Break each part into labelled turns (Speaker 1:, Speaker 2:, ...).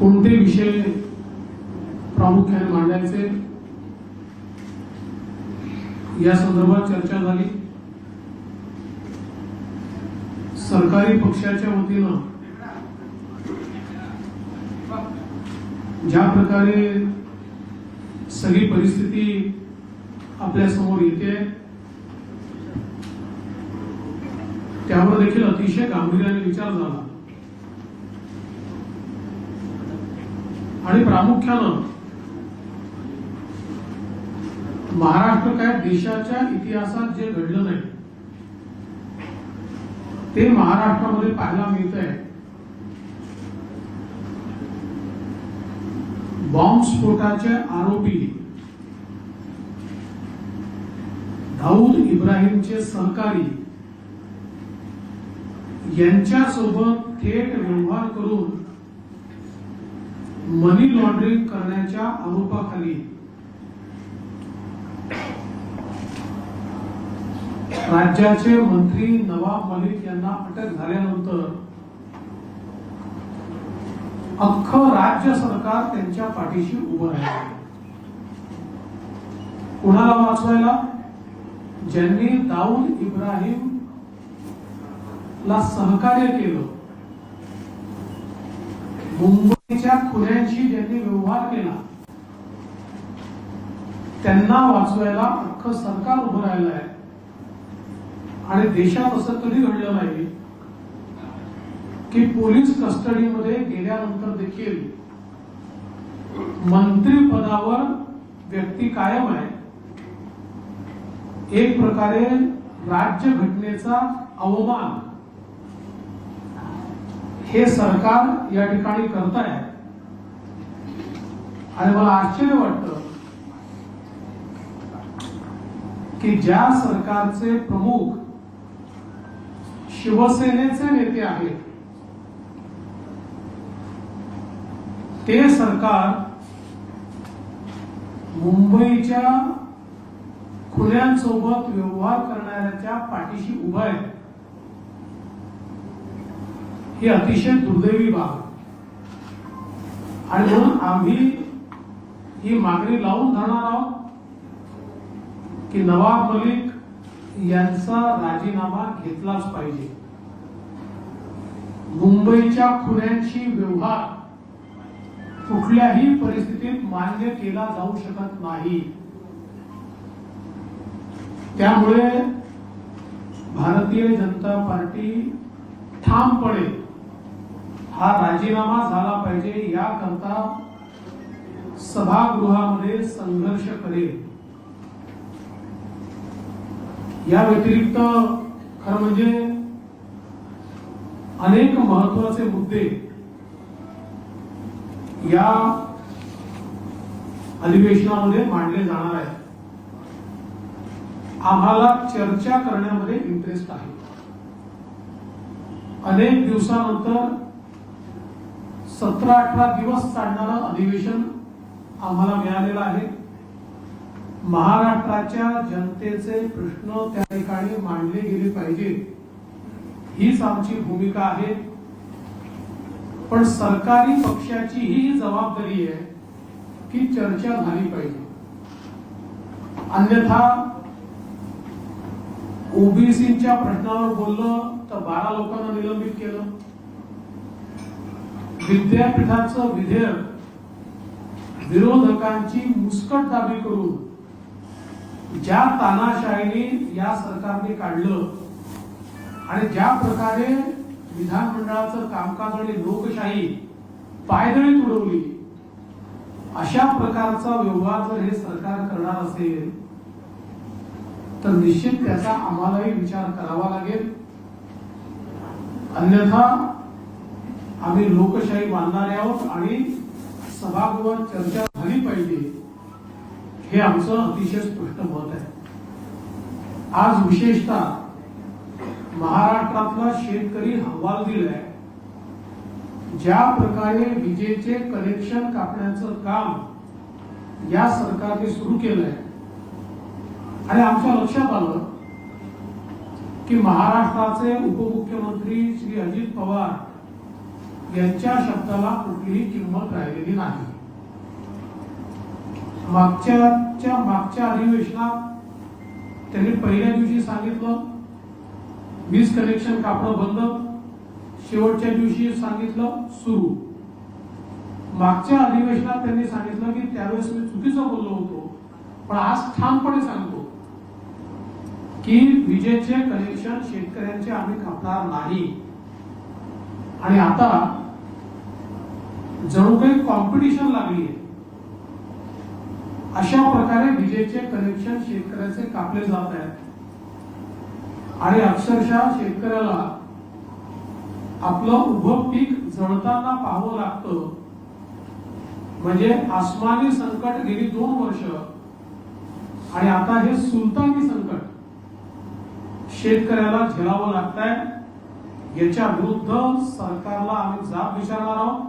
Speaker 1: कोणते विषय प्रामुख्याने मांडायचे? या संदर्भात चर्चा झाली. सरकारी पक्षाच्या वतीनं ज्या प्रकारे सगळी परिस्थिती आपल्यासमोर येते त्यावर देखील अतिशय गांभीर्याने विचार झाला. आणि प्रामुख्यानं महाराष्ट्र काय देशाच्या इतिहासात जे घडलं नाही ते महाराष्ट्रामध्ये पाहायला मिळत आहे बॉम्बस्फोटाचे आरोपी दाऊद इब्राहिमचे सहकारी यांच्यासोबत थेट व्यवहार करून मनी लॉन्ड्रिंग करण्याच्या आरोपाखाली. राज्याचे मंत्री नवाब मलिक यांना अटक झाल्यानंतर अख्खं राज्य सरकार त्यांच्या पाठीशी उभं राहिलं. कुणाला वाचवायला? ज्यांनी दाऊद इब्राहिम ला सहकार्य केलं. मुंबई खुऱ्यांशी ज्यांनी व्यवहार केला. त्यांना वाचवायला अख्खं सरकार उभं राहिलं आहे. आणि देशात असं कधी घडलं नाही की पोलीस कस्टडीमध्ये गेल्यानंतर देखील मंत्री पदावर व्यक्ती कायम आहे. एक प्रकारे राज्य घटनेचा अवमान हे सरकार या ठिकाणी करत आहे आणि मला आश्चर्य वाटत की ज्या सरकारचे प्रमुख शिवसेनेचे नेते आहेत ते सरकार मुंबईच्या खुल्यांसोबत व्यवहार करणाऱ्याच्या पाठीशी उभं आहे. ही अतिशय दुर्दैवी बाब आणि म्हणून आम्ही ही मागणी लावून धरणार आहोत की नवाब मलिक यांचा राजीनामा घेतलाच पाहिजे. मुंबईच्या खुन्यांशी व्यवहार कुठल्याही परिस्थितीत मान्य केला जाऊ शकत नाही. त्यामुळे भारतीय जनता पार्टी ठामपणे हा राजीनामा झाला पाहिजे याकरता सभागृहामध्ये संघर्ष करेल. या व्यतिरिक्त खरं म्हणजे अनेक महत्त्वाचे मुद्दे या अधिवेशनामध्ये मांडले जाणार आहेत. आम्हाला चर्चा करण्यामध्ये इंटरेस्ट आहे. अनेक दिवसानंतर सतरा अठरा दिवस चालणारं अधिवेशन आम्हाला मिळालेलं आहे. महाराष्ट्राच्या जनतेचे प्रश्न त्या ठिकाणी मांडले गेले पाहिजे. हीच आमची भूमिका आहे. पण सरकारी पक्षाची ही जबाबदारी आहे की चर्चा झाली पाहिजे. अन्यथा ओबीसीच्या प्रश्नावर बोललं तर बारा लोकांना निलंबित केलं. विद्यापीठाचं विधेयक विरोधकांची मुस्कट दाबी करून ज्या तानाशाहीने या सरकारने काढलं आणि ज्या प्रकारे विधानमंडळाचं कामकाज आणि लोकशाही पायदळी तुडवली अशा प्रकारचा व्यवहार जर हे सरकार करणार असेल तर निश्चित त्याचा आम्हालाही विचार करावा लागेल. अन्यथा आम्ही लोकशाही मानणारे आहोत आणि सभागृहात चर्चा झाली पाहिजे हे आमचं अतिशय स्पष्ट मत आहे. आज विशेषतः महाराष्ट्रातला शेतकरी हवाल दिलाय ज्या प्रकारे विजेचे कनेक्शन कापण्याचं काम या सरकारने सुरू केलंय. आणि आमच्या लक्षात आलं की महाराष्ट्राचे उपमुख्यमंत्री श्री अजित पवार यांच्या शब्दाला कुठलीही किंमत राहिलेली नाही. मागच्या मागच्या अधिवेशनात त्यांनी पहिल्या दिवशी सांगितलं वीज कनेक्शन कापड बंद. शेवटच्या दिवशी सांगितलं सुरू. मागच्या अधिवेशनात त्यांनी सांगितलं की त्यावेळेस मी चुकीचं बोललो होतो पण आज ठामपणे सांगतो की विजेचे कनेक्शन शेतकऱ्यांचे आम्ही कापणार नाही. आणि आता जणू काही कॉम्पिटिशन लागली आहे अशा प्रकारे विजेचे कनेक्शन शेतकऱ्याचे कापले जात आहेत. आणि अक्षरशः शेतकऱ्याला आपलं उभं पीक जळताना पाहावं लागतं. म्हणजे आसमानी संकट गेली दोन वर्ष. आणि आता हे सुलतानी संकट शेतकऱ्याला झेलावं लागत आहे याच्या विरुद्ध सरकारला आम्ही जाब विचारणार आहोत.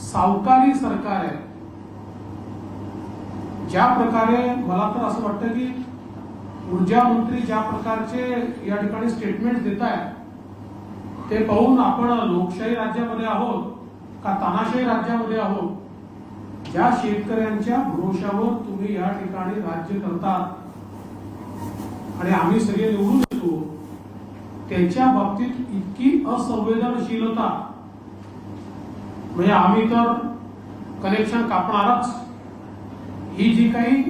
Speaker 1: सावकारी सरकार आहे. ज्या प्रकारे मला तर असं वाटतं की ऊर्जा मंत्री ज्या प्रकारचे या ठिकाणी स्टेटमेंट देत आहेत ते पाहून आपण लोकशाही राज्यामध्ये आहोत का तानाशाही राज्यामध्ये आहोत ज्या शेतकऱ्यांच्या भरोशावर तुम्ही या ठिकाणी राज्य करतात आणि आम्ही सगळे निवडून येतो त्याच्या बाबतीत इतकी असंवेदनशीलता म्हणजे आम्ही तर कनेक्शन कापणारच. ही जी काही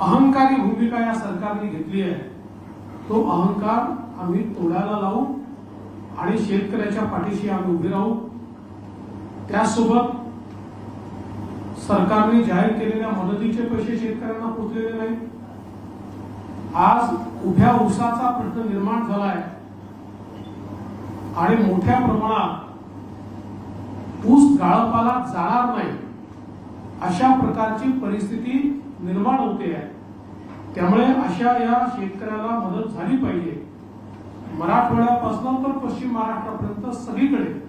Speaker 1: अहंकारी भूमिका या सरकारने घेतली आहे तो अहंकार आम्ही तोडायला लावू आणि शेतकऱ्याच्या पाठीशी आम्ही उभे राहू. त्यासोबत सरकारने जाहीर केलेल्या मदतीचे पैसे शेतकऱ्यांना पोचलेले नाही. आज उभ्या उसाचा प्रश्न निर्माण झालाय आणि मोठ्या प्रमाणात ऊस गाळपाला जाणार नाही. अशा प्रकारची परिस्थिती निर्माण होते आहे. त्यामुळे अशा या शेतकऱ्याला मदत झाली पाहिजे. मराठवाड्यापासून तर पश्चिम महाराष्ट्रापर्यंत सगळीकडे.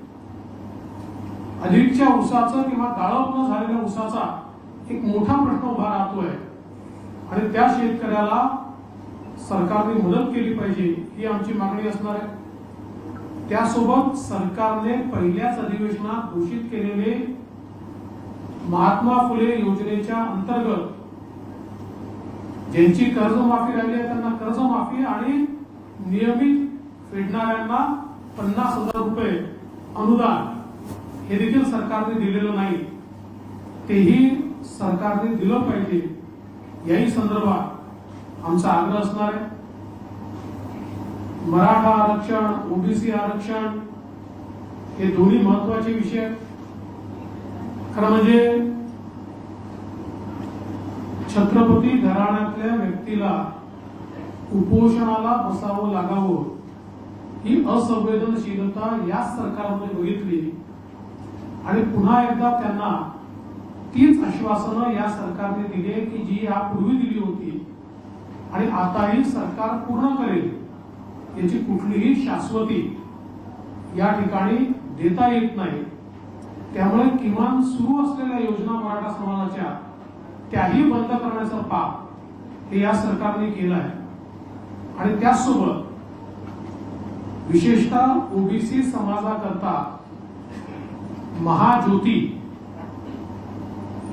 Speaker 1: अधिकच्या ऊसाचं किंवा गाळप न झालेल्या ऊसाचा एक मोठा प्रश्न उभा राहतोय. आणि त्या शेतकऱ्याला सरकारने मदत केली पाहिजे ही आमची मागणी असणार आहे. त्यासोबत सरकारने पहिल्याच अधिवेशनात घोषित केलेले महात्मा फुले योजनेच्या अंतर्गत ज्यांची कर्जमाफी राहिली आहे त्यांना कर्जमाफी आणि नियमित फेडणाऱ्यांना पन्नास हजार रुपये अनुदान हे देखील सरकारने दिलेलं नाही. तेही सरकारने दिलं पाहिजे. याही संदर्भात आमचा आग्रह असणार आहे. मराठा आरक्षण ओबीसी आरक्षण हे दोन्ही महत्त्वाचे विषय आहेत. खरं म्हणजे छत्रपती घराण्यातल्या व्यक्तीला उपोषणाला बसावं लागावं ही असंवेदनशीलता याच सरकारमध्ये बघितली. आणि पुन्हा एकदा त्यांना तीच आश्वासनं या सरकारने दिली की जी यापूर्वी दिली होती. आणि आताही सरकार पूर्ण करेल. याची कुठलीही शाश्वती या ठिकाणी देता येत नाही. त्यामुळे किमान सुरू असलेल्या योजना मराठा समाजाच्या त्याही बंद करण्याचं पाप हे या सरकारने केलं आहे आणि त्याचसोबत विशेषतः ओबीसी समाजाकरता महाज्योती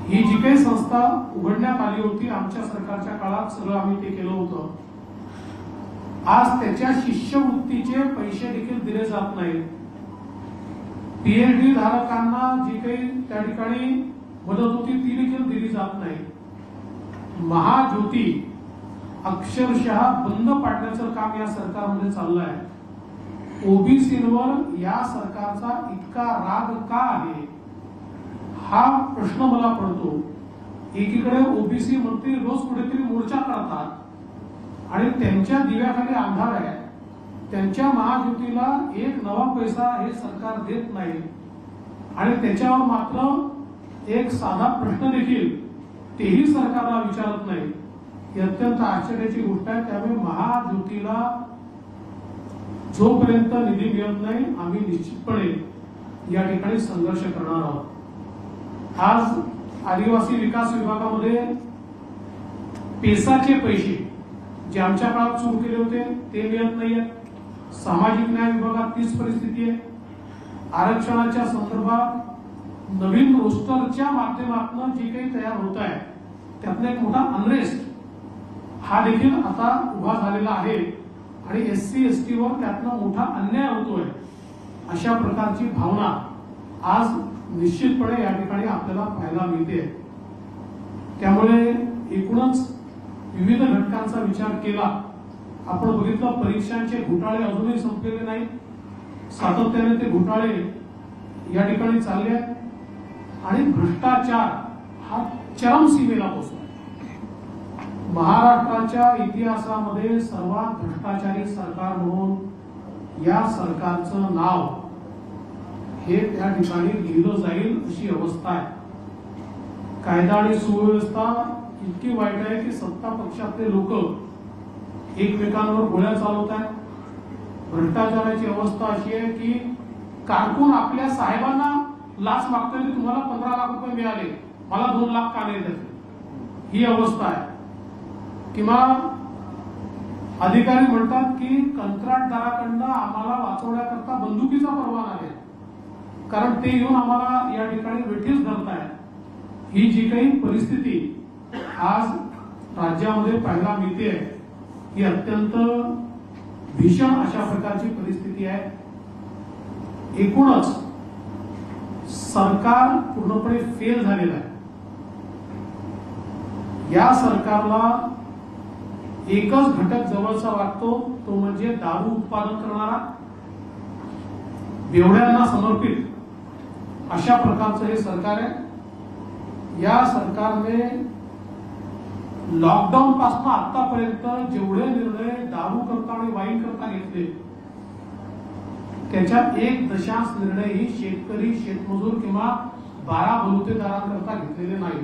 Speaker 1: ही जी काही संस्था उघडण्यात आली होती आमच्या सरकारच्या काळात सगळं आम्ही ते केलं होतं. आज त्याच्या शिष्यवृत्तीचे पैसे देखील दिले जात नाहीत. पीएचडी धारकांना जी काही त्या ठिकाणी मदत होती ती देखील दिली जात नाही. महाज्योती अक्षरशः बंद पाडण्याचं काम या सरकारमध्ये चाललं आहे. ओबीसीवर या सरकारचा इतका राग का आहे? हा प्रश्न मला पडतो. एकीकडे ओबीसी मंत्री रोज कुठेतरी मोर्चा करतात आणि त्यांच्या दिव्याखाली अंधार आहे. त्यांच्या महायुतीला एक नवा पैसा हे सरकार देत नाही. आणि त्याच्यावर मात्र एक साधा प्रश्न देखील तेही सरकारला विचारत नाही. ही अत्यंत आश्चर्याची गोष्ट आहे. त्यामुळे महाज्योतीला जोपर्यंत निधी मिळत नाही आम्ही निश्चितपणे या ठिकाणी संघर्ष करणार आहोत. आज आदिवासी विकास विभागामध्ये पेसाचे पैसे जे आमच्या काळात सुरू केले होते ते मिळत नाहीयेत सामाजिक न्याय विभागात तीच परिस्थिती आहे. आरक्षणाच्या संदर्भात नवीन रोस्टरच्या माध्यमातून जे काही तयार होत आहे त्यातला एक मोठा अनरेस्ट हा देखील आता उभा झालेला आहे आणि एस सी एस टीवर त्यातनं मोठा अन्याय होतोय अशा प्रकारची भावना आज निश्चितपणे या ठिकाणी आपल्याला पाहायला मिळते. त्यामुळे एकूणच विविध घटकांचा विचार केला. आपण बघितलं परीक्षांचे घोटाळे अजूनही संपलेले नाही सातत्याने ते घोटाळे या ठिकाणी चालले आहेत. आणि भ्रष्टाचार हा चरम सीमेला पोहोचला. महाराष्ट्राच्या इतिहासामध्ये सर्वात भ्रष्टाचारी सरकार म्हणून या सरकारचं नाव हे त्या ठिकाणी लिहिलं जाईल अशी अवस्था आहे. कायदा आणि सुव्यवस्था इतकी वाईट आहे की सत्ता पक्षातले लोक एकमेकांवर गोळ्या चालवत आहेत भ्रष्टाचाराची अवस्था अशी आहे की कारकून आपल्या साहेबांना लाच मागतोय की तुम्हाला पंधरा लाख रुपये मिळाले. मला दोन लाख का नाही त्याचे ही अवस्था आहे. किंवा अधिकारी म्हणतात की कंत्राटदाराकडनं आम्हाला वाचवण्याकरता बंदुकीचा परवाना आहे. कारण ते येऊन आम्हाला या ठिकाणी वेठीस धरतायत. ही जी काही परिस्थिती आज राज्यामध्ये पाहायला मिळते ही अत्यंत भीषण अशा प्रकारची परिस्थिती आहे. एकूणच सरकार पूर्णपणे फेल झालेलं आहे. या सरकारला एकच घटक जवळचा वाटतो तो म्हणजे दारू उत्पादन करणारा बेवड्यांना समर्पित अशा प्रकारचं हे सरकार आहे. या सरकारने लॉकडाऊन पासून आतापर्यंत जेवढे निर्णय दारू करता आणि वाईन करता घेतले त्याच्यात एक दशांश निर्णय ही शेतकरी शेतमजूर किंवा बारा बलुतेदारांकरता घेतलेले नाही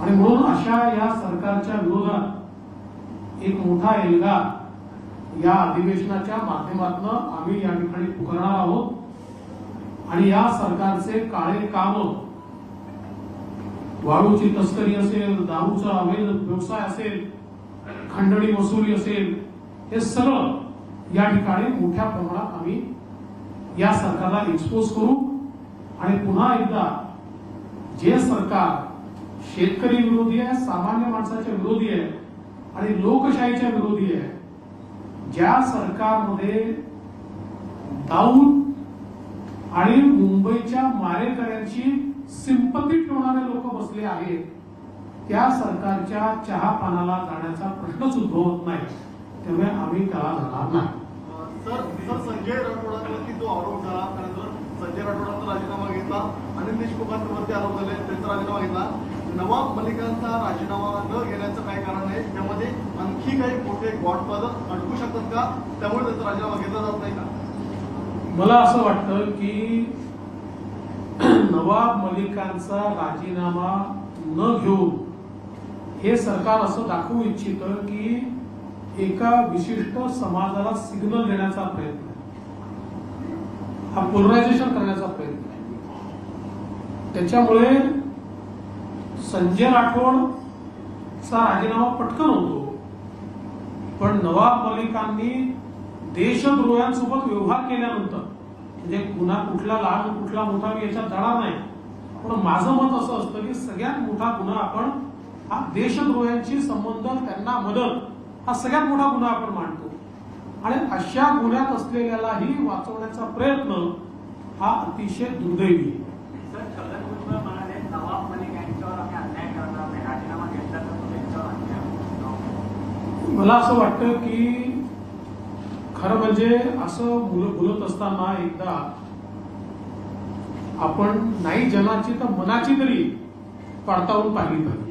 Speaker 1: आणि म्हणून अशा या सरकारच्या विरोधात एक मोठा एल्गा या अधिवेशनाच्या माध्यमातून आम्ही या ठिकाणी पुकारणार आहोत. आणि या सरकारचे काळे काम वाळूची तस्करी असेल दारूचा अवैध व्यवसाय असेल खंडणी वसुली असेल हे सगळं या ठिकाणी मोठ्या प्रमाणात आम्ही या सरकारला एक्सपोज करू. आणि पुन्हा एकदा जे सरकार शेतकरी विरोधी आहे सामान्य माणसाच्या विरोधी आहे आणि लोकशाहीच्या विरोधी आहे ज्या सरकारमध्ये दाऊद आणि मुंबईच्या मारेकऱ्यांची सिंपती ठेवणारे लोक बसले आहेत त्या सरकारच्या चहा पानाला जाण्याचा प्रश्नच उद्भवत नाही. त्यामुळे आम्ही त्याला जाणार नाही.
Speaker 2: सर सर संजय राठोडांवरती जो आरोप झाला. त्यानंतर संजय राठोडांचा राजीनामा घेतला. अनिल देशमुखांवरती आरोप झाले. त्यांचा राजीनामा घेतला. नवाब मलिकांचा राजीनामा न घेण्याचं काय कारण आहे त्यामध्ये आणखी काही मोठे गॉडफादर अडकू शकतात का? त्यामुळे त्यांचा राजीनामा घेतला जात नाही का?
Speaker 1: मला असं वाटतं की नवाब मलिकांचा राजीनामा न घेऊन हे सरकार असं दाखवू इच्छित की एका विशिष्ट समाजाला सिग्नल देण्याचा प्रयत्न आहे. हा पोलरायझेशन करण्याचा प्रयत्न आहे. त्याच्यामुळे संजय राठोडचा राजीनामा पटकन होतो. पण नवाब मलिकांनी देशद्रोह्यांसोबत व्यवहार केल्यानंतर म्हणजे गुन्हा कुठला लहान कुठला मोठा मी याच्यात जाणार नाही. पण माझं मत असं असतं की सगळ्यात मोठा गुन्हा आपण हा देशद्रोह्यांची संबंध त्यांना मदत हा सगळ्यात मोठा गुन्हा आपण मांडतो आणि अशा गुन्ह्यात असलेल्यालाही वाचवण्याचा प्रयत्न हा अतिशय दुर्दैवी. मला असं वाटतं की खरं म्हणजे असं मुलं बोलत असताना एकदा आपण नाही जनाची तर मनाची तरी पडताळून पाहिली पाहिजे.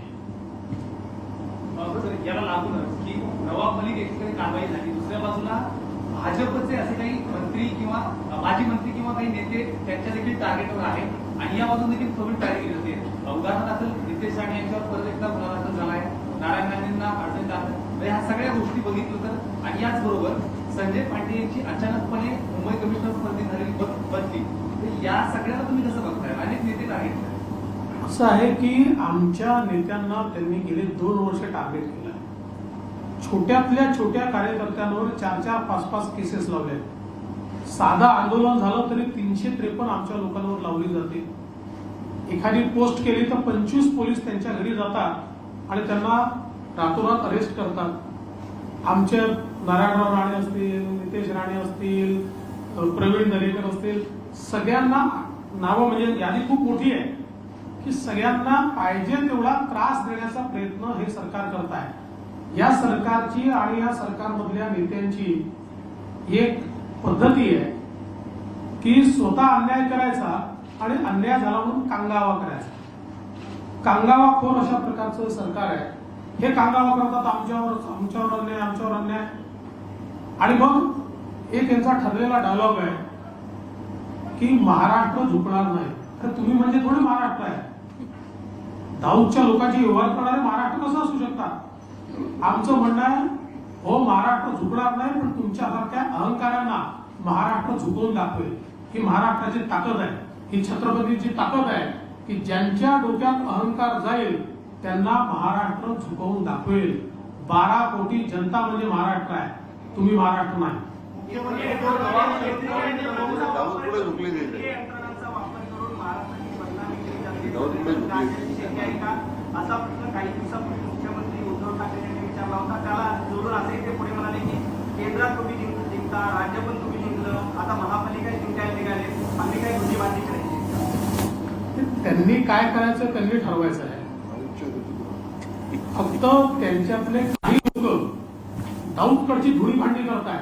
Speaker 3: याला लागूनच की नवाब मलिक एकीकडे कारवाई झाली. दुसऱ्या बाजूला भाजपचे असे काही मंत्री किंवा माजी मंत्री किंवा काही नेते त्यांच्या देखील टार्गेटवर आहेत. आणि या बाजून देखील कोविड टार्गेट केली होते. उदाहरणार्थ नितेश राणे यांच्यावर परत एकदा गुन्हा दाखल झालाय. नारायण राणेंना अडचण दाखल ह्या सगळ्या गोष्टी बघितलं तर आणि याचबरोबर संजय पांडे यांची अचानकपणे मुंबई कमिशनर पदी झालेली बदली. तर या सगळ्याला तुम्ही कसं बघताय? अनेक नेते आहेत.
Speaker 1: असं आहे की आमच्या नेत्यांना त्यांनी गेले दोन वर्ष टार्गेट केलं. आहे छोट्यातल्या छोट्या कार्यकर्त्यांवर चार चार पाच पाच केसेस लावल्या आहेत साधं आंदोलन झालं तरी तीनशे त्रेपन्न आमच्या लोकांवर लावली जाते. एखादी पोस्ट केली तर पंचवीस पोलीस त्यांच्या घरी जातात आणि त्यांना रातोरात अरेस्ट करतात. आमच्या नारायणराव राणे असतील नितेश राणे असतील प्रवीण दरेकर असतील सगळ्यांना नावं म्हणजे यादी खूप मोठी आहे की सगळ्यांना पाहिजे तेवढा त्रास देण्याचा प्रयत्न हे सरकार करत आहे. या सरकारची आणि या सरकारमधल्या नेत्यांची एक पद्धती आहे की स्वतः अन्याय करायचा आणि अन्याय झाला म्हणून कांगावा करायचा. कांगावा खोर अशा प्रकारचं सरकार आहे. हे कांगावा करतात आमच्यावर आमच्यावर अन्याय आमच्यावर अन्याय. आणि मग एक यांचा ठरलेला डायलॉग आहे की महाराष्ट्र झुकणार नाही. तर तुम्ही म्हणजे थोडी महाराष्ट्र आहे. दाऊदच्या लोकांची व्यवहार करणारे महाराष्ट्र कसं असू शकतात? आमचं म्हणणं आहे हो महाराष्ट्र झुकणार नाही पण तुमच्यासारख्या अहंकारांना महाराष्ट्र झुकवून दाखवेल ही महाराष्ट्राची ताकद आहे. ही छत्रपतीची ताकद आहे की ज्यांच्या डोक्यात अहंकार जाईल त्यांना महाराष्ट्र झुकवून दाखवेल. बारा कोटी जनता म्हणजे महाराष्ट्र आहे. तुम्ही महाराष्ट्र नाही?
Speaker 4: असा प्रश्न काही दिवसापूर्वी मुख्यमंत्री उद्धव ठाकरे यांनी विचारला होता. त्याला जोडून असे ते पुढे म्हणाले की केंद्रात तुम्ही जिंक- जिंकता राज्य पण तुम्ही जिंकलं आता महापालिका जिंकायला निघाले. आम्ही काही तुझी बांधणी करायची
Speaker 1: त्यांनी काय करायचं त्यांनी ठरवायचं आहे. फक्त त्यांच्यातले दाऊदकडची धुळी भांडी करताय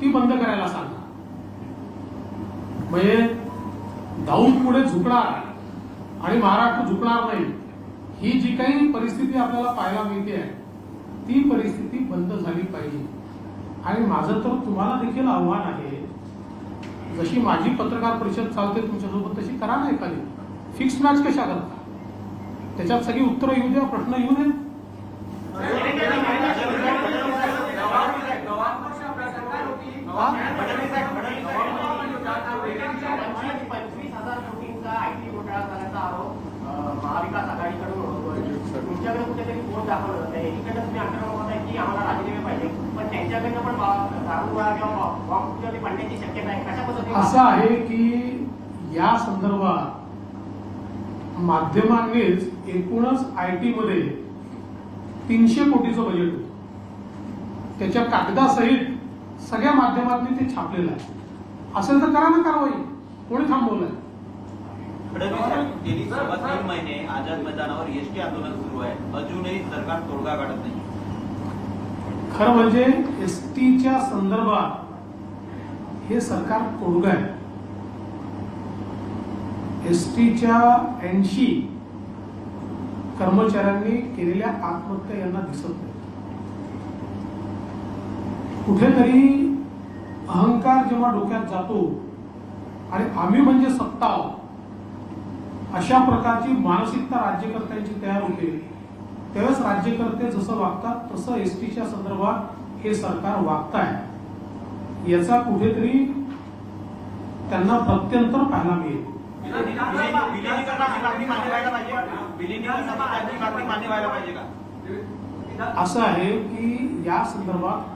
Speaker 1: ती बंद करायला सांगा. म्हणजे दाऊद पुढे झुकणार आणि महाराष्ट्र झुकणार नाही. ही जी काही परिस्थिती आपल्याला पाहायला मिळते आहे ती परिस्थिती बंद झाली पाहिजे. आणि माझं तर तुम्हाला देखील आव्हान आहे जशी माझी पत्रकार परिषद चालते तुमच्यासोबत तशी करा ना एखादी. फिक्स मॅच कशा करता? त्याच्यात सगळी उत्तरं येऊ द्या प्रश्न येऊ द्या.
Speaker 4: पंचवीस हजार कोटींचा आयटी घोटाळा झाल्याचा आरोप महाविकास आघाडीकडून होतोय तुमच्याकडे कुठेतरी बोट दाखवलं जातं एकीकडे तुम्ही आक्रमक होत आहे की आम्हाला राजीनामे पाहिजे पण त्यांच्याकडनं पण दारुगोळा किंवा बॉम्ब कुठे पडण्याची शक्यता आहे कशा पद्धतीने
Speaker 1: असं आहे की या संदर्भात माध्यमांनीच एकूणच आय टी मध्ये तीनशे कोटीचं बजेट होतं. त्याच्या कागदासहित सगळ्या माध्यमांनी ते छापलेलं आहे. असेल तर करा ना कारवाई. कोणी थांबवलंय?
Speaker 5: साहेब, गेली सव्वा तीन महिने आझाद मैदानावर एसटी आंदोलन सुरू आहे. अजूनही सरकार तोडगा काढत नाही.
Speaker 1: खरं म्हणजे एस टीच्या संदर्भात हे सरकार तोडगं आहे. एस टीच्या ऐंशी कर्मचाऱ्यांनी केलेल्या आत्महत्या यांना दिसत नाही. कुठेतरी अहंकार जेव्हा डोक्यात जातो आणि आम्ही म्हणजे सत्ता आहोत अशा प्रकारची मानसिकता राज्यकर्त्यांची तयार होते. त्यावेळेस राज्यकर्ते जसं वागतात तसं एस टीच्या संदर्भात हे सरकार वागत आहे याचा कुठेतरी त्यांना प्रत्यंतर पाहायला मिळेल. असं आहे की या संदर्भात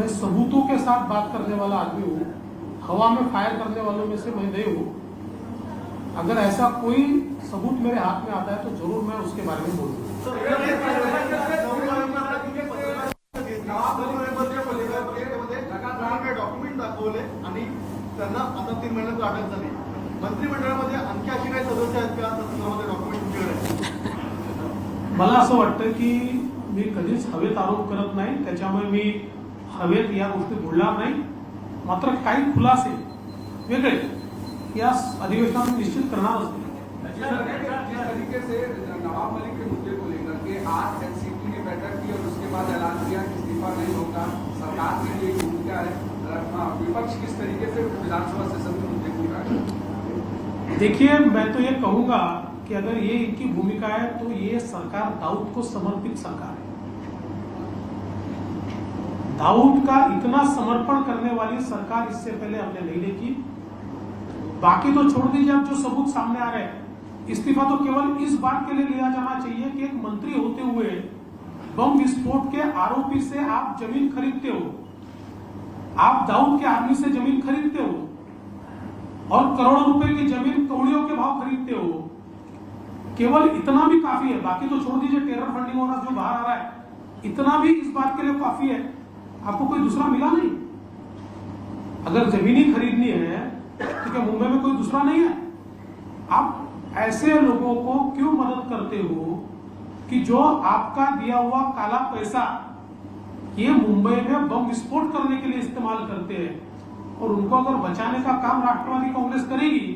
Speaker 6: मैं
Speaker 1: सबूतों के साथ बात करने वाला आदमी हूँ हवा में फायर करने वालों में से मैं नहीं हूँ। अगर ऐसा कोई सबूत मेरे हाथ में आता है तो जरूर मैं उसके बारे में बोलूंगा।
Speaker 2: डॉक्युमेंट दाखवले आणि त्यांना आता तीन महिन्यात अटक झाली मंत्रिमंडळामध्ये आणखी अशी काही सदस्य आहेत का त्या डॉक्युमेंट तुमच्याकडे
Speaker 1: मला असं वाटतं की मी कधीच हवेत आरोप करत नाही त्याच्यामुळे मी हवेत या गोष्टी बोलणार नाही. मात्र काही खुलासे वेगळे या अधिवेशनात निश्चित करणारच नाही
Speaker 6: तरीके से नवाब मलिक के मुद्दे को लेकर के आज एनसीपी ने बैठक की और उसके बाद ऐलान किया कि इस्तीफा नहीं होगा। सरकार की ये भूमिका है। विपक्ष किस तरीके से विधानसभा सेशन मुद्दे को उठाया
Speaker 1: देखिए मैं तो ये कहूँगा कि अगर ये इनकी भूमिका है तो ये सरकार दाऊद को समर्पित सरकार है। दाऊद का इतना समर्पण करने वाली सरकार इससे पहले हमने नहीं देखी। बाकी तो छोड़ दीजिए अब जो सबूत सामने आ रहे हैं। इस्तीफा तो केवल इस बात के लिए लिया जाना चाहिए कि एक मंत्री होते हुए बम विस्फोट के आरोपी से आप ज़मीन खरीदते हो। आप दाऊद के आदमी से ज़मीन खरीदते हो और करोड़ों रुपए की ज़मीन कौड़ियों के भाव खरीदते हो। केवल इतना भी काफ़ी है। बाकी तो छोड़ दीजिए टेरर फंडिंग होना जो बाहर आ रहा है। इतना भी इस बात के लिए काफ़ी है। आपको कोई दूसरा मिला नहीं। अगर ज़मीन ही खरीदनी है तो क्या मुंबई में कोई दूसरा नहीं है। आप ऐसे लोगों को क्यों मदद करते हो कि जो आपका दिया हुआ काला पैसा, ये मुंबई में बम विस्फोट करने के लिए इस्तेमाल करते हैं और उनको अगर बचाने का काम राष्ट्रवादी कांग्रेस करेगी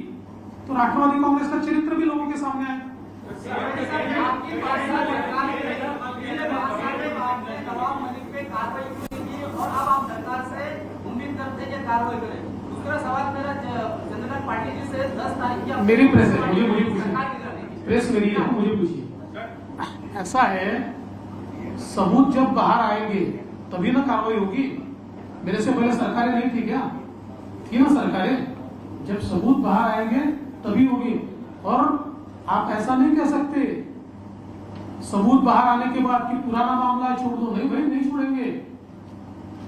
Speaker 1: तो राष्ट्रवादी कांग्रेस का चरित्र भी लोगों के सामने आएगा।
Speaker 7: सरकार से उम्मीद करते हैं कि कार्रवाई करें। दूसरा सवाल मेरा चंद्रकांत पाटिल जी से दस तारीख की
Speaker 1: मेरी प्रेस है मुझे मुझे पूछिए। प्रेस मेरी है मुझे पूछिए। ऐसा है सबूत जब बाहर आएँगे तभी ना कार्रवाई होगी। मेरे से पहले सरकारें नहीं थी क्या? थी ना सरकारें। जब सबूत बाहर आएँगे तभी होगी। और आप ऐसा नहीं कह सकते। सबूत बाहर आने के बाद कि पुराना मामला है, छोड़ दो। नहीं भाई नहीं छोड़ेंगे।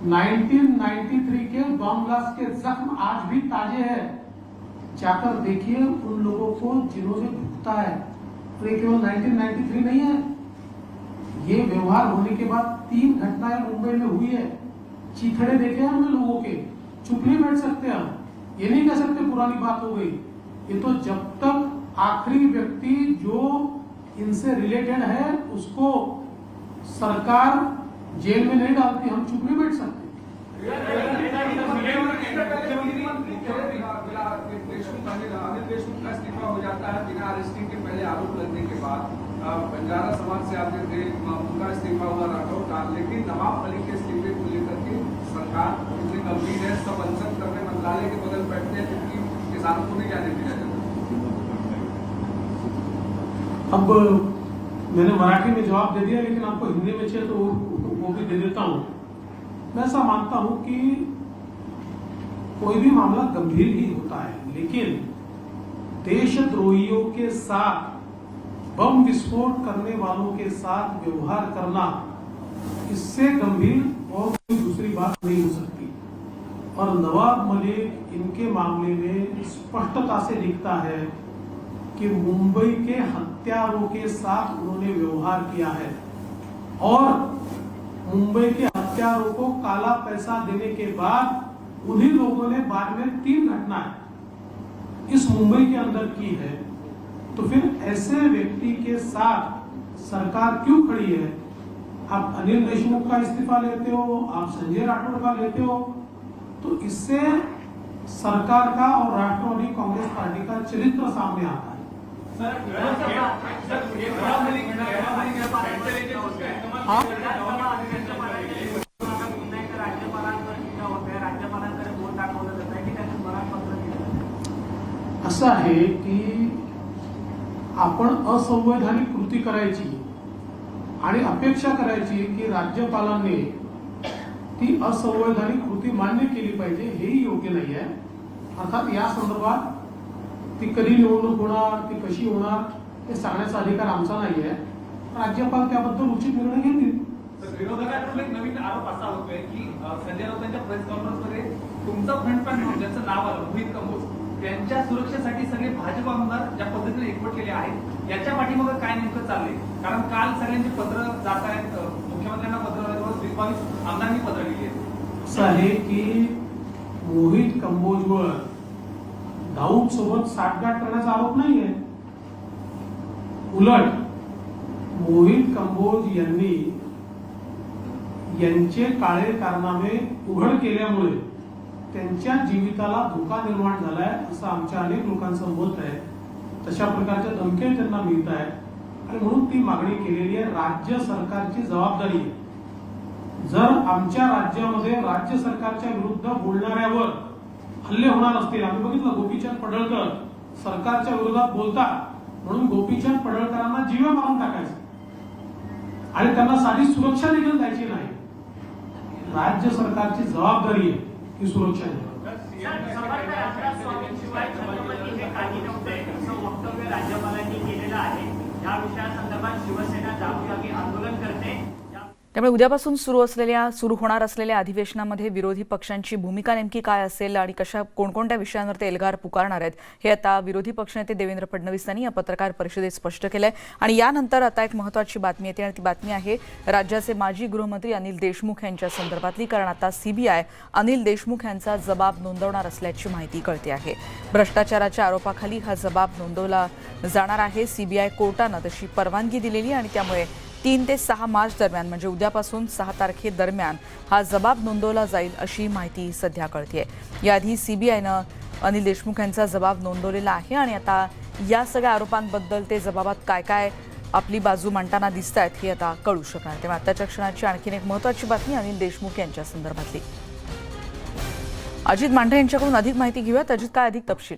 Speaker 1: 1993 के बम ब्लास्ट के जख्म आज भी ताजे हैं। जाकर देखिए उन लोगों को जिन्होंने भुगता है। और ये केवल 1993 नहीं है। ये व्यवहार होने के बाद तीन घटनाएँ मुंबई में हुई है। चीखड़े देखे हैं हमने लोगों के। चुप नहीं बैठ सकते हम। ये नहीं कह सकते पुरानी बात हो गई। ये तो जब तक आखिरी व्यक्ति जो इनसे रिलेटेड है, उसको सरकार जेल में नहीं डालती, हम चुप नहीं बैठ सकते।
Speaker 6: बंजारा समाज उनका इस्तीफा हुआ लेकिन नवाब के इस्तीफे को लेकर सरकार इतनी गंभीर है बगल बैठते हैं किसानों को नहीं दिया जाता
Speaker 1: अब मैंने मराठी में जवाब दे दिया, लेकिन आपको हिंदी में चाहिए तो वो भी दे देता हूँ। मैं ऐसा मानता हूँ कि कोई भी मामला गंभीर ही होता है, लेकिन देशद्रोहियों के साथ, बम विस्फोट करने वालों के साथ व्यवहार करना, इससे गंभीर और कोई दूसरी बात नहीं हो सकती। और नवाब मलिक इनके मामले में स्पष्टता से दिखता है कि मुंबई के हत्यारों के साथ उन्होंने व्यवहार किया है और मुंबई के हत्यारों को काला पैसा देने के बाद उन्हीं लोगों ने बाद में तीन घटनाएँ इस मुंबई के अंदर की है तो फिर ऐसे व्यक्ति के साथ सरकार क्यों खड़ी है आप अनिल देशमुख का इस्तीफा लेते हो आप संजय राठौड़ का लेते हो तो इससे सरकार का और राष्ट्रवादी कांग्रेस पार्टी का चरित्र सामने आता है हाँ? असं आहे की आपण असंवैधानिक कृती करायची आणि अपेक्षा करायची की राज्यपालांनी ती असंवैधानिक कृती मान्य केली पाहिजे हेही योग्य नाही आहे. अर्थात या संदर्भात ती कधी निवडणूक होणार ती कशी होणार हे सांगण्याचा अधिकार आमचा नाही आहे. राज्यपाल त्याबद्दल उचित निर्णय घेतील.
Speaker 3: तर विरोधकांकडून एक नवीन आरोप असा होतोय की अ, संजय राऊतांच्या प्रेस कॉन्फरन्समध्ये तुमचं फ्रंट पण म्हणून ज्यांचं नाव आलं मोहित कंबोज त्यांच्या सुरक्षेसाठी सगळे भाजप आमदार ज्या पद्धतीने एकवटलेले आहेत याच्या पाठीमागे काय नेमकं चाललंय? कारण काल सगळ्यांची पत्र जात आहेत मुख्यमंत्र्यांना पत्र वीस बावीस आमदारांनी पत्र लिहिली आहेत.
Speaker 1: असं आहे की मोहित कंबोजवर दाऊद सोबत साठगाठ करण्याचा आरोप नाहीये. उलट मोहित कंबोज यांनी यांचे काळे कारनामे उघड केल्यामुळे त्यांच्या जीविताला धोका निर्माण झालाय असं आमच्या अनेक लोकांचं मत आहे तशा प्रकारच्या धमक्या त्यांना मिळत आहेत आणि म्हणून ती मागणी केलेली आहे राज्य सरकारची जबाबदारी आहे. जर आमच्या राज्यामध्ये राज्य सरकारच्या विरुद्ध बोलणाऱ्यावर हल्ले होणार असतील आम्ही बघितलं गोपीचंद पडळकर सरकारच्या विरोधात बोलतात म्हणून गोपीचंद पडळकरांना जीवे मारून टाकायचं. आणि त्यांना साधी सुरक्षा देखील द्यायची नाही. राज्य सरकारची जबाबदारी आहे. ही सुरक्षा देणं
Speaker 4: वक्तव्य राज्यपालांनी केलेलं आहे या विषयासंदर्भात शिवसेना जागोजागी आंदोलन करते
Speaker 8: त्यामुळे उद्यापासून सुरू असलेल्या सुरू होणार असलेल्या अधिवेशनामध्ये विरोधी पक्षांची भूमिका नेमकी काय असेल आणि कशा कोणकोणत्या विषयांवर ते एल्गार पुकारणार आहेत हे आता विरोधी पक्षनेते देवेंद्र फडणवीस यांनी या पत्रकार परिषदेत स्पष्ट केलंय. आणि यानंतर आता एक महत्वाची बातमी येते आणि ती बातमी आहे राज्याचे माजी गृहमंत्री अनिल देशमुख यांच्या संदर्भातली कारण आता सीबीआय अनिल देशमुख यांचा जबाब नोंदवणार असल्याची माहिती कळते आहे. भ्रष्टाचाराच्या आरोपाखाली हा जबाब नोंदवला जाणार आहे. सीबीआय कोर्टानं तशी परवानगी दिलेली आणि त्यामुळे तीन ते सहा मार्च दरम्यान म्हणजे उद्यापासून सहा तारखेदरम्यान हा जबाब नोंदवला जाईल अशी माहिती सध्या कळते याआधी सीबीआयनं अनिल देशमुख यांचा जबाब नोंदवलेला आहे आणि आता या सगळ्या आरोपांबद्दल ते जबाबात काय काय आपली बाजू मांडताना दिसत आहेत हे आता कळू शकणार. तेव्हा आताच्या क्षणाची आणखीन एक महत्वाची बातमी अनिल देशमुख यांच्या संदर्भातली. अजित मांढरे यांच्याकडून अधिक माहिती घेऊयात. अजित काय अधिक तपशील?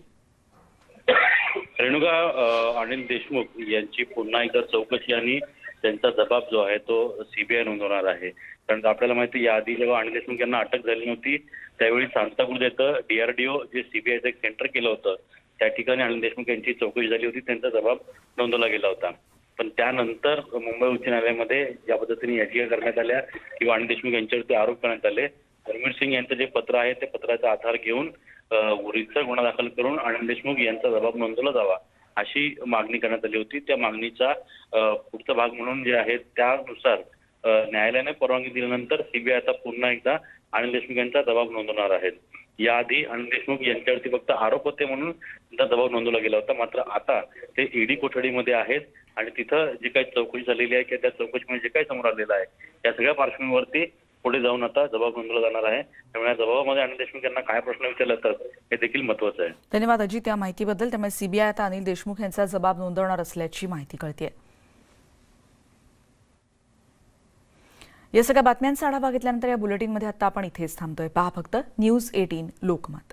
Speaker 9: रेणुका अनिल देशमुख यांची पुन्हा एकदा चौकशी आणि त्यांचा जबाब जो आहे तो सीबीआय नोंदवणार आहे. कारण आपल्याला माहिती या आधी जेव्हा अनिल देशमुख यांना अटक झाली नव्हती त्यावेळी सांताक्रुज येथं डीआरडीओ जे सीबीआयचं एक सेंटर केलं होतं त्या ठिकाणी अनिल देशमुख यांची चौकशी झाली होती त्यांचा जबाब नोंदवला गेला होता. पण त्यानंतर मुंबई उच्च न्यायालयामध्ये या पद्धतीने याचिका करण्यात आल्या किंवा अनिल देशमुख यांच्यावरती आरोप करण्यात आले धर्मवीर सिंग यांचं जे पत्र आहे ते पत्राचा आधार घेऊन उरीचा गुन्हा दाखल करून अनिल देशमुख यांचा जबाब नोंदवला जावा. अशी मागणी करण्यात आली होती. त्या मागणीचा पुढचा भाग म्हणून जे आहे त्यानुसार न्यायालयाने परवानगी दिल्यानंतर सीबीआय आता पुन्हा एकदा अनिल देशमुख यांचा दबाव नोंदवणार आहेत. याआधी अनिल देशमुख यांच्यावरती फक्त आरोप होते म्हणून त्यांचा दबाव नोंदवला गेला होता. मात्र आता ते ईडी कोठडीमध्ये आहेत आणि तिथं जी काही चौकशी झालेली आहे किंवा त्या चौकशीमध्ये जे काही समोर आलेलं आहे या सगळ्या पार्श्वभूमीवरती पुढे जाऊन आता जबाब नोंदवला जाणार आहे. त्यामुळे जबाबामध्ये अनिल देशमुख यांना काय प्रश्न विचारले जातात हे देखील महत्वाचं आहे.
Speaker 8: धन्यवाद अजित या माहितीबद्दल. त्यामुळे सीबीआय आता अनिल देशमुख यांचा जबाब नोंदवणार असल्याची माहिती कळते या सगळ्या बातम्यांचा आढावा घेतल्यानंतर या बुलेटिनमध्ये आता आपण इथेच थांबतोय. पहा फक्त न्यूज एटीन लोकमत.